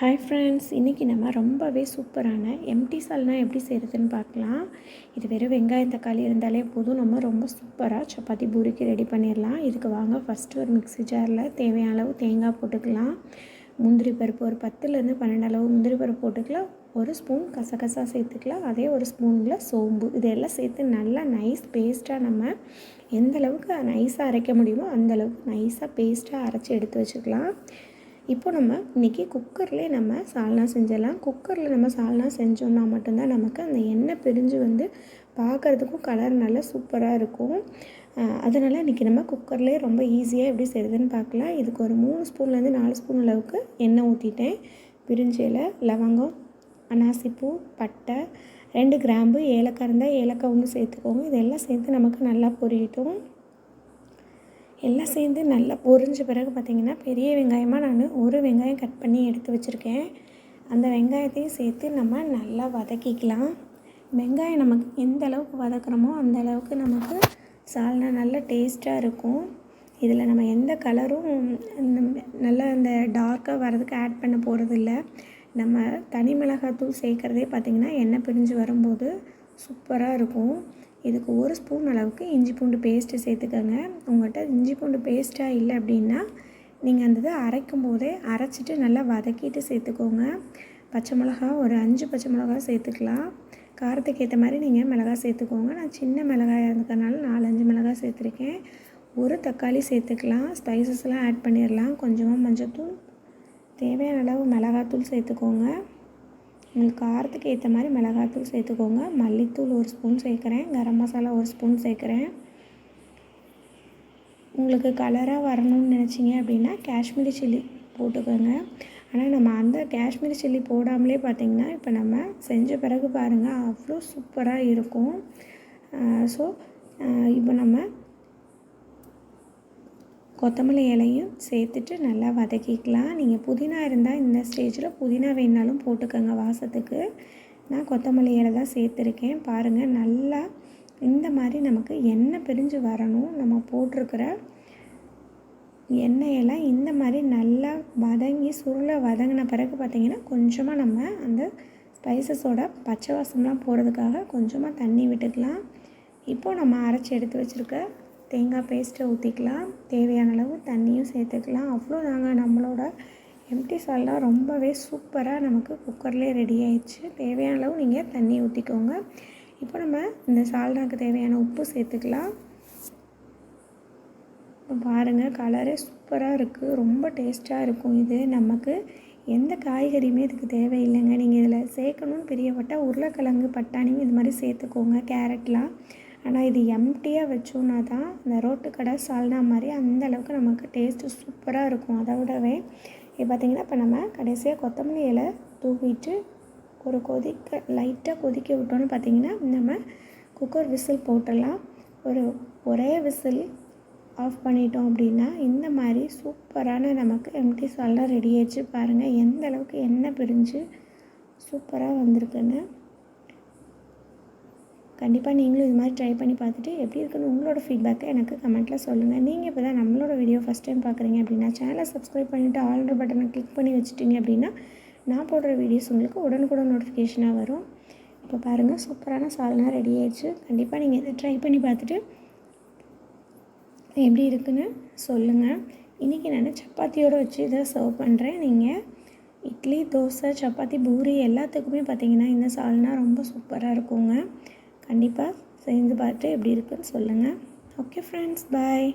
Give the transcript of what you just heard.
Hi friends இன்றைக்கி நம்ம ரொம்பவே சூப்பரான எம்டி சால்னா எப்படி செய்கிறதுன்னு பார்க்கலாம். இது வெறும் வெங்காயம் தக்காளி இருந்தாலே போதும். நம்ம ரொம்ப சூப்பராக சப்பாத்தி பூரிக்கு ரெடி பண்ணிடலாம். இதுக்கு வாங்க ஃபஸ்ட்டு ஒரு மிக்ஸி ஜாரில் தேவையான அளவு தேங்காய் போட்டுக்கலாம். முந்திரி பருப்பு ஒரு பத்துலேருந்து பன்னெண்டு அளவு முந்திரி பருப்பு போட்டுக்கலாம். ஒரு ஸ்பூன் கசகசா சேர்த்துக்கலாம். அதே ஒரு ஸ்பூனில் சோம்பு. இதெல்லாம் சேர்த்து நல்லா நைஸ் பேஸ்ட்டாக நம்ம எந்த அளவுக்கு நைஸாக அரைக்க முடியுமோ அந்தளவுக்கு நைஸாக பேஸ்ட்டாக அரைச்சி எடுத்து வச்சுக்கலாம். இப்போ நம்ம இன்றைக்கி குக்கர்லேயே நம்ம சால்னா செஞ்சிடலாம். குக்கரில் நம்ம சால்னா செஞ்சோம்னா மட்டும்தான் நமக்கு அந்த எண்ணெய் பிரிஞ்சு வந்து பார்க்குறதுக்கும் கலர் நல்லா சூப்பராக இருக்கும். அதனால் இன்றைக்கி நம்ம குக்கர்லேயே ரொம்ப ஈஸியாக எப்படி செய்யுதுன்னு பார்க்கலாம் இதுக்கு ஒரு மூணு ஸ்பூன்லேருந்து நாலு ஸ்பூன் அளவுக்கு எண்ணெய் ஊற்றிட்டேன் பிரிஞ்சு லவங்கம் அனாசிப்பூ பட்டை ரெண்டு கிராம்பு ஏலக்காய் இருந்தால் ஏலக்காய் ஒன்று சேர்த்துக்கோங்க. இதெல்லாம் சேர்த்து நமக்கு நல்லா பொரியட்டும். எல்லாம் சேர்ந்து நல்லா பொரிஞ்ச பிறகு பார்த்திங்கன்னா பெரிய வெங்காயமாக நான் ஒரு வெங்காயம் கட் பண்ணி எடுத்து வச்சுருக்கேன். அந்த வெங்காயத்தையும் சேர்த்து நம்ம நல்லா வதக்கிக்கலாம். வெங்காயம் நமக்கு எந்த அளவுக்கு வதக்குறோமோ அந்த அளவுக்கு நமக்கு சால்னா நல்ல டேஸ்ட்டாக இருக்கும். இதில் நம்ம எந்த கலரும் நல்லா அந்த டார்க்காக வர்றதுக்கு ஆட் பண்ண போகிறதில்ல நம்ம தனி மிளகாத்தூள் சேர்க்குறதே பார்த்திங்கன்னா எண்ணெய் பிரிஞ்சு வரும்போது சூப்பராக இருக்கும். இதுக்கு ஒரு ஸ்பூன் அளவுக்கு இஞ்சி பூண்டு பேஸ்ட்டு சேர்த்துக்கோங்க. உங்கள்கிட்ட இஞ்சி பூண்டு பேஸ்ட்டாக இல்லை அப்படின்னா நீங்கள் அந்த இதை அரைக்கும் போதே அரைச்சிட்டு நல்லா வதக்கிட்டு சேர்த்துக்கோங்க. பச்சை மிளகா ஒரு அஞ்சு பச்சை மிளகா சேர்த்துக்கலாம். காரத்துக்கு ஏற்ற மாதிரி நீங்கள் மிளகா சேர்த்துக்கோங்க. நான் சின்ன மிளகாயாக இருக்கிறனால நாலஞ்சு மிளகா சேர்த்துருக்கேன். ஒரு தக்காளி சேர்த்துக்கலாம். ஸ்பைசஸ்லாம் ஆட் பண்ணிடலாம் கொஞ்சமாக மஞ்சத்தூள். தேவையான அளவு மிளகாத்தூள் சேர்த்துக்கோங்க. உங்களுக்கு காரத்துக்கு ஏற்ற மாதிரி மிளகாத்தூள் சேர்த்துக்கோங்க. மல்லித்தூள் ஒரு ஸ்பூன் சேர்க்குறேன். கரம் மசாலா ஒரு ஸ்பூன் சேர்க்குறேன். உங்களுக்கு கலராக வரணும்னு நினச்சிங்க அப்படின்னா காஷ்மீரி சில்லி போட்டுக்கோங்க. ஆனால் நம்ம அந்த காஷ்மீரி சில்லி போடாமலே பார்த்திங்கன்னா இப்போ நம்ம செஞ்ச பிறகு பாருங்கள் அவ்வளோ சூப்பராக இருக்கும். ஸோ இப்போ நம்ம கொத்தமல்லி இலையும் சேர்த்துட்டு நல்லா வதக்கிக்கலாம். நீங்கள் புதினா இருந்தால் இந்த ஸ்டேஜில் புதினா வேணாலும் போட்டுக்கோங்க வாசத்துக்கு. நான் கொத்தமல்லி இலை தான் சேர்த்துருக்கேன். பாருங்கள் நல்லா இந்த மாதிரி நமக்கு எண்ணெய் பிரிஞ்சு வரணும். நம்ம போட்டிருக்கிற எண்ணெயெல்லாம் இந்த மாதிரி நல்லா வதங்கி சுருளை வதங்கின பிறகு பார்த்திங்கன்னா கொஞ்சமாக நம்ம அந்த ஸ்பைசஸோட பச்சை வாசம்லாம் போகிறதுக்காக கொஞ்சமாக தண்ணி விட்டுக்கலாம். இப்போது நம்ம அரைச்சி எடுத்து வச்சுருக்க தேங்காய் பேஸ்ட்டை ஊற்றிக்கலாம் தேவையான அளவு தண்ணியும் சேர்த்துக்கலாம். அவ்வளோதாங்க நம்மளோட எம்டி சால்னா ரொம்பவே சூப்பராக நமக்கு குக்கர்லேயே ரெடி ஆயிடுச்சு. தேவையான அளவு நீங்கள் தண்ணி ஊற்றிக்கோங்க இப்போ நம்ம இந்த சால்னாக்கு தேவையான உப்பு சேர்த்துக்கலாம். பாருங்கள் கலரே சூப்பராக இருக்குது ரொம்ப டேஸ்ட்டாக இருக்கும் இது. நமக்கு எந்த காய்கறியுமே இதுக்கு தேவையில்லைங்க. நீங்கள் இதில் சேர்க்கணும்னு பிரியப்பட்டால் உருளைக்கிழங்கு பட்டாணியும் இது மாதிரி சேர்த்துக்கோங்க. கேரட்லாம் ஆனால் இது எம்டியாக வச்சோன்னா தான் இந்த ரோட்டு கடை சால்னா மாதிரி அந்த அளவுக்கு நமக்கு டேஸ்ட்டு சூப்பராக இருக்கும். அதை விடவே இப்போ பார்த்திங்கன்னா இப்போ நம்ம கடைசியாக கொத்தமல்லி இலை தூவிட்டு ஒரு கொதிக்க லைட்டாக கொதிக்க விட்டோன்னு பார்த்திங்கன்னா நம்ம குக்கர் விசில் போட்டுடலாம். ஒரு ஒரே விசில் ஆஃப் பண்ணிட்டோம் அப்படின்னா இந்த மாதிரி சூப்பரான நமக்கு எம்டி சால்லாம் ரெடி ஆயிடுச்சு. பாருங்கள் எந்த அளவுக்கு எண்ணெய் பிரிஞ்சு சூப்பராக வந்திருக்குன்னு. கண்டிப்பாக நீங்களும் இது மாதிரி ட்ரை பண்ணி பார்த்துட்டு எப்படி இருக்குன்னு உங்களோட ஃபீட்பேக்கை எனக்கு கமெண்ட்டில் சொல்லுங்கள் நீங்கள் இப்போ தான் நம்மளோட வீடியோ ஃபஸ்ட் டைம் பார்க்குறீங்க அப்படின்னா சேனலை சப்ஸ்கிரைப் பண்ணிவிட்டு ஆல்ரெடி பட்டனை கிளிக் பண்ணி வச்சுட்டிங்க அப்படின்னா நான் போடுற வீடியோஸ் உங்களுக்கு உடனுக்குடன் நோட்டிஃபிகேஷனாக வரும். இப்போ பாருங்கள் சூப்பரான சால்னா ரெடி ஆயிடுச்சு. கண்டிப்பாக நீங்கள் இதை ட்ரை பண்ணி பார்த்துட்டு எப்படி இருக்குன்னு சொல்லுங்கள் இன்றைக்கி நான் சப்பாத்தியோடு வச்சு இதை சர்வ் பண்ணுறேன் நீங்கள் இட்லி தோசை சப்பாத்தி பூரி எல்லாத்துக்குமே பார்த்திங்கன்னா இந்த சால்னா ரொம்ப சூப்பராக இருக்குங்க. கண்டிப்பாக செஞ்சு பார்த்துட்டு எப்படி இருக்குன்னு சொல்லுங்கள் ஓகே ஃப்ரெண்ட்ஸ் பாய்